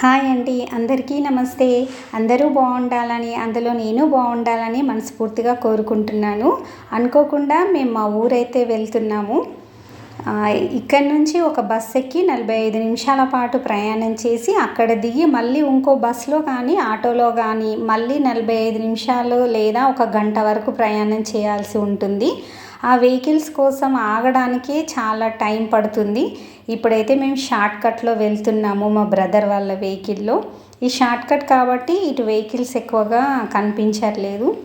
Hi అండి అందరికీ నమస్తే. అందరూ బాగుండాలని అందులో నేను బాగుండాలని మనస్ఫూర్తిగా కోరుకుంటున్నాను. అనుకోకుండా మేము మా ఊరైతే వెళ్తున్నాము. ఇక్కడ నుంచి ఒక బస్ ఎక్కి నలభై ఐదు నిమిషాల పాటు ప్రయాణం చేసి అక్కడ దిగి మళ్ళీ ఇంకో బస్సులో కానీ ఆటోలో కానీ మళ్ళీ నలభై ఐదు నిమిషాలు లేదా ఒక గంట వరకు ప్రయాణం చేయాల్సి ఉంటుంది. ఆ వెహికల్స్ కోసం ఆగడానికి చాలా టైం పడుతుంది. ఇప్పుడైతే మేము షార్ట్ కట్లో వెళ్తున్నాము మా బ్రదర్ వాళ్ళ వెహికల్లో. ఈ షార్ట్ కట్ కాబట్టి ఇటు వెహికల్స్ ఎక్కువగా కనిపించట్లేదు.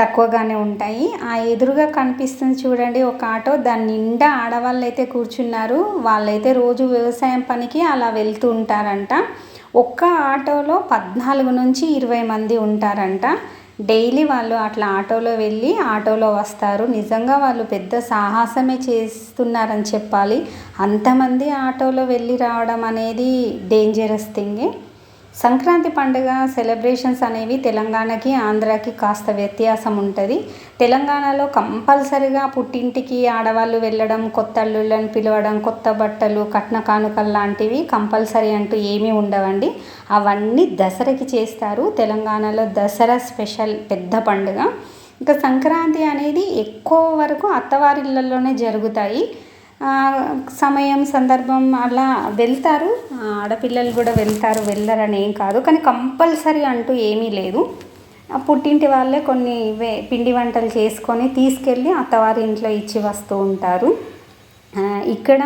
తక్కువగానే ఉంటాయి. ఆ ఎదురుగా కనిపిస్తుంది చూడండి ఒక ఆటో. దాని నిండా ఆడవాళ్ళు అయితే కూర్చున్నారు. వాళ్ళైతే రోజు వ్యవసాయం పనికి అలా వెళ్తూ ఉంటారంట. ఒక్క ఆటోలో పద్నాలుగు నుంచి ఇరవై మంది ఉంటారంట. డైలీ వాళ్ళు అట్లా ఆటోలో వెళ్ళి ఆటోలో వస్తారు. నిజంగా వాళ్ళు పెద్ద సాహసమే చేస్తున్నారని చెప్పాలి. అంతమంది ఆటోలో వెళ్ళి రావడం అనేది డేంజరస్ థింగే సంక్రాంతి పండుగ సెలబ్రేషన్స్ అనేవి తెలంగాణకి ఆంధ్రాకి కాస్త వ్యత్యాసం ఉంటుంది. తెలంగాణలో కంపల్సరిగా పుట్టింటికి ఆడవాళ్ళు వెళ్ళడం కొత్త అల్లుళ్ళని పిలవడం కొత్త బట్టలు కట్న కానుకలు లాంటివి కంపల్సరీ అంటూ ఏమీ ఉండవండి. అవన్నీ దసరాకి చేస్తారు. తెలంగాణలో దసరా స్పెషల్ పెద్ద పండుగ. ఇంకా సంక్రాంతి అనేది ఎక్కువ వరకు అత్తవారిళ్ళల్లోనే జరుగుతాయి. సమయం సందర్భం అలా వెళ్తారు. ఆడపిల్లలు కూడా వెళ్తారు వెళ్ళరని ఏం కాదు. కానీ కంపల్సరీ అంటూ ఏమీ లేదు. పుట్టింటి వాళ్ళే కొన్ని వే పిండి వంటలు చేసుకొని తీసుకెళ్ళి అత్తవారి ఇంట్లో ఇచ్చి వస్తూ ఉంటారు. ఇక్కడ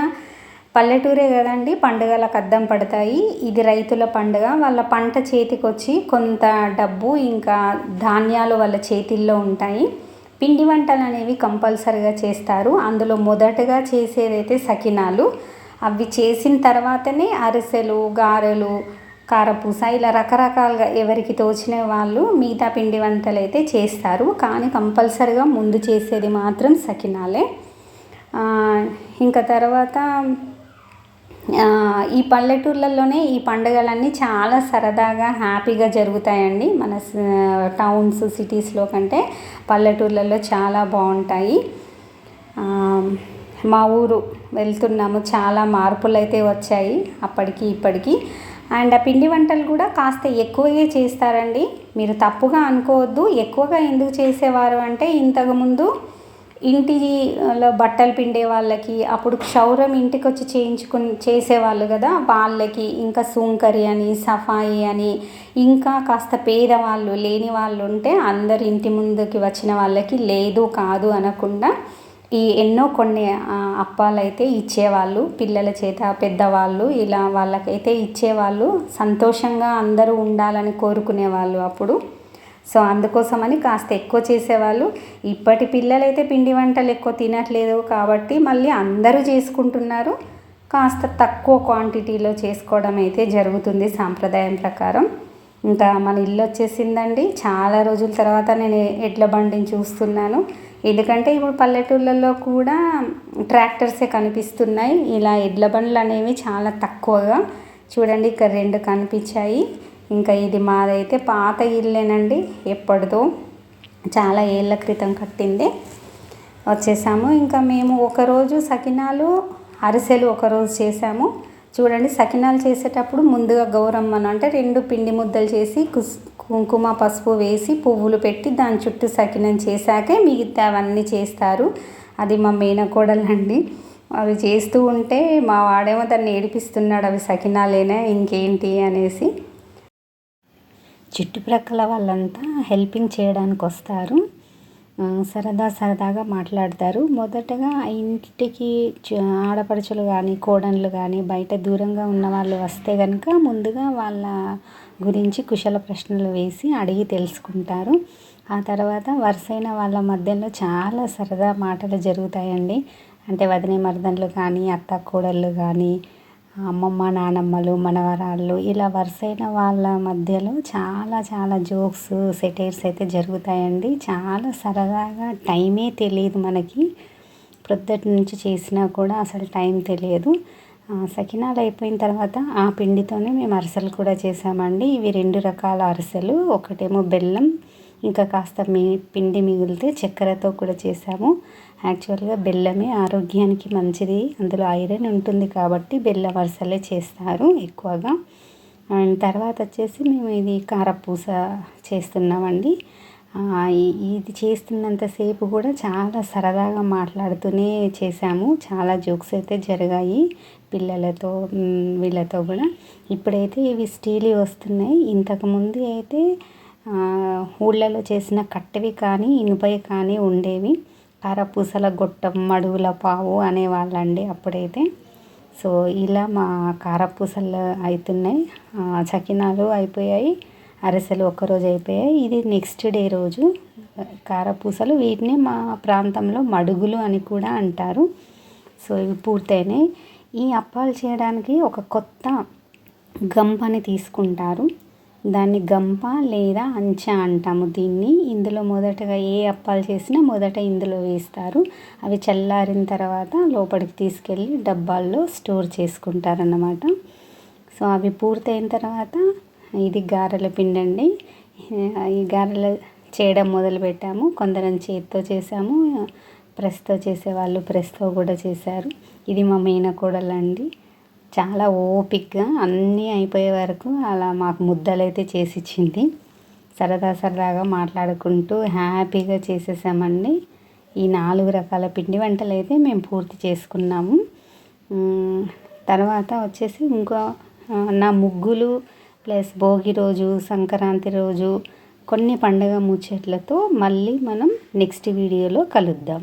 పల్లెటూరే కదండి పండుగలకు అద్దం పడతాయి. ఇది రైతుల పండుగ. వాళ్ళ పంట చేతికొచ్చి కొంత డబ్బు ఇంకా ధాన్యాలు వాళ్ళ చేతిల్లో ఉంటాయి. పిండి వంటలు అనేవి కంపల్సరిగా చేస్తారు. అందులో మొదటగా చేసేదైతే సకినాలు. అవి చేసిన తర్వాతనే అరిసెలు గారెలు కారపూస ఇలా రకరకాలుగా ఎవరికి తోచిన వాళ్ళు మిగతా పిండి వంటలు అయితే చేస్తారు. కానీ కంపల్సరిగా ముందు చేసేది మాత్రం సకినాలే. ఇంకా తర్వాత ఈ పల్లెటూర్లలోనే ఈ పండుగలన్నీ చాలా సరదాగా హ్యాపీగా జరుగుతాయండి. మన టౌన్స్ సిటీస్లో కంటే పల్లెటూర్లలో చాలా బాగుంటాయి. మా ఊరు వెళ్తున్నాము. చాలా మార్పులు అయితే వచ్చాయి అప్పటికి ఇప్పటికి. అండ్ ఆ పిండి వంటలు కూడా కాస్త ఎక్కువగా చేస్తారండి. మీరు తప్పుగా అనుకోవద్దు. ఎక్కువగా ఎందుకు చేసేవారు అంటే ఇంతకుముందు ఇంటిలో బట్టలు పిండే వాళ్ళకి అప్పుడు క్షౌరం ఇంటికి వచ్చి చేయించుకుని చేసేవాళ్ళు కదా వాళ్ళకి ఇంకా సుంకరి అని సఫాయి అని ఇంకా కాస్త పేదవాళ్ళు లేని వాళ్ళు ఉంటే అందరి ఇంటి ముందుకి వచ్చిన వాళ్ళకి లేదు కాదు అనకుండా ఈ ఎన్నో కొన్ని అప్పాలైతే ఇచ్చేవాళ్ళు పిల్లల చేత పెద్దవాళ్ళు ఇలా వాళ్ళకైతే ఇచ్చేవాళ్ళు సంతోషంగా అందరూ ఉండాలని కోరుకునేవాళ్ళు అప్పుడు. సో అందుకోసమని కాస్త ఎక్కువ చేసేవాళ్ళు. ఇప్పటి పిల్లలైతే పిండి వంటలు ఎక్కువ తినట్లేదు కాబట్టి మళ్ళీ అందరూ చేసుకుంటున్నారు. కాస్త తక్కువ క్వాంటిటీలో చేసుకోవడం అయితే జరుగుతుంది సాంప్రదాయం ప్రకారం. ఇంకా మన ఇల్లు వచ్చేసిందండి. చాలా రోజుల తర్వాత నేను ఎడ్ల బండిని చూస్తున్నాను. ఎందుకంటే ఇప్పుడు పల్లెటూళ్ళల్లో కూడా ట్రాక్టర్సే కనిపిస్తున్నాయి. ఇలా ఎడ్ల బండ్లు అనేవి చాలా తక్కువగా. చూడండి ఇక్కడ రెండు కనిపించాయి. ఇంకా ఇది మాదైతే పాత ఇల్లేనండి ఎప్పటిదో. చాలా ఏళ్ళ క్రితం కట్టింది. వచ్చేసాము. ఇంకా మేము ఒకరోజు సకినాలు అరిసెలు ఒకరోజు చేసాము. చూడండి సకినాలు చేసేటప్పుడు ముందుగా గౌరమ్మను అంటే రెండు పిండి ముద్దలు చేసి కుస్ కుంకుమ పసుపు వేసి పువ్వులు పెట్టి దాని చుట్టూ సకినం చేశాకే మిగతా అవన్నీ చేస్తారు. అది మా మేనకోడలండి. అవి చేస్తూ ఉంటే మా వాడేమో దాన్ని ఏడిపిస్తున్నాడు అవి సకినాలేనా ఇంకేంటి అనేసి. చుట్టుప్రక్కల వాళ్ళంతా హెల్పింగ్ చేయడానికి వస్తారు. సరదా సరదాగా మాట్లాడతారు. మొదటగా ఇంటికి ఆడపడుచులు కానీ కోడన్లు కానీ బయట దూరంగా ఉన్న వాళ్ళు వస్తే కనుక ముందుగా వాళ్ళ గురించి కుశల ప్రశ్నలు వేసి అడిగి తెలుసుకుంటారు. ఆ తర్వాత వరుసైన వాళ్ళ మధ్యలో చాలా సరదా మాటలు జరుగుతాయండి. అంటే వదిన మరదళ్ళు కానీ అత్త కోడళ్ళు కానీ అమ్మమ్మ నానమ్మలు మనవరాళ్ళు ఇలా వరుసైన వాళ్ళ మధ్యలో చాలా చాలా జోక్స్ సెటైర్స్ అయితే జరుగుతాయండి. చాలా సరదాగా టైమే తెలియదు మనకి. ప్రొద్దుటి నుంచి చేసినా కూడా అసలు టైం తెలియదు. సకినాలు అయిపోయిన తర్వాత ఆ పిండితోనే మేము అరిసెలు కూడా చేసామండి. ఇవి రెండు రకాల అరిసెలు. ఒకటేమో బెల్లం ఇంకా కాస్త మీ పిండి మిగిలితే చక్కెరతో కూడా చేసాము యాక్చువల్గా బెల్లమే ఆరోగ్యానికి మంచిది. అందులో ఐరన్ ఉంటుంది కాబట్టి బెల్లం వరుసలే చేస్తారు ఎక్కువగా. అండ్ తర్వాత వచ్చేసి మేము ఇది కారపూస చేస్తున్నామండి. ఇది చేస్తున్నంతసేపు కూడా చాలా సరదాగా మాట్లాడుతూనే చేసాము చాలా జోక్స్ అయితే జరిగాయి పిల్లలతో వీళ్ళతో కూడా. ఇప్పుడైతే ఇవి స్టీల్ వస్తున్నాయి. ఇంతకుముందు అయితే ఊళ్ళలో చేసిన కట్టెవి కానీ ఇనుపవి కానీ ఉండేవి. కారపూసల గొట్టం మడుగుల పావు అనేవాళ్ళండి అప్పుడైతే. సో ఇలా మా కారపూసలు అవుతున్నాయి చకినాలు అయిపోయాయి. అరిసెలు ఒకరోజు అయిపోయాయి. ఇది నెక్స్ట్ డే రోజు. కారపూసలు వీటిని మా ప్రాంతంలో మడుగులు అని కూడా అంటారు. సో ఇవి పూర్తయినాయి. ఈ అప్పాలు చేయడానికి ఒక కొత్త గంపని తీసుకుంటారు. దాన్ని గంప లేదా అంచ అంటాము దీన్ని. ఇందులో మొదటగా ఏ అప్పాలు చేసినా మొదట ఇందులో వేస్తారు. అవి చల్లారిన తర్వాత లోపలికి తీసుకెళ్ళి డబ్బాల్లో స్టోర్ చేసుకుంటారన్నమాట. సో అవి పూర్తయిన తర్వాత ఇది గారెల పిండి అండి ఈ గారెలు చేయడం మొదలుపెట్టాము. కొందరం చేతితో చేసాము ప్రెస్తో చేసేవాళ్ళు ప్రెస్తో కూడా చేశారు. ఇది మా మేనకోడలండి. చాలా ఓపిక్గా అన్నీ అయిపోయే వరకు అలా మాకు ముద్దలు అయితే చేసి ఇచ్చింది సరదా సరదాగా మాట్లాడుకుంటూ హ్యాపీగా చేసేసామండి. ఈ నాలుగు రకాల పిండి వంటలు అయితే మేము పూర్తి చేసుకున్నాము. తర్వాత వచ్చేసి ఇంకో నా ముగ్గులు ప్లస్ భోగి రోజు సంక్రాంతి రోజు కొన్ని పండుగ ముచ్చట్లతో మళ్ళీ మనం నెక్స్ట్ వీడియోలో కలుద్దాం.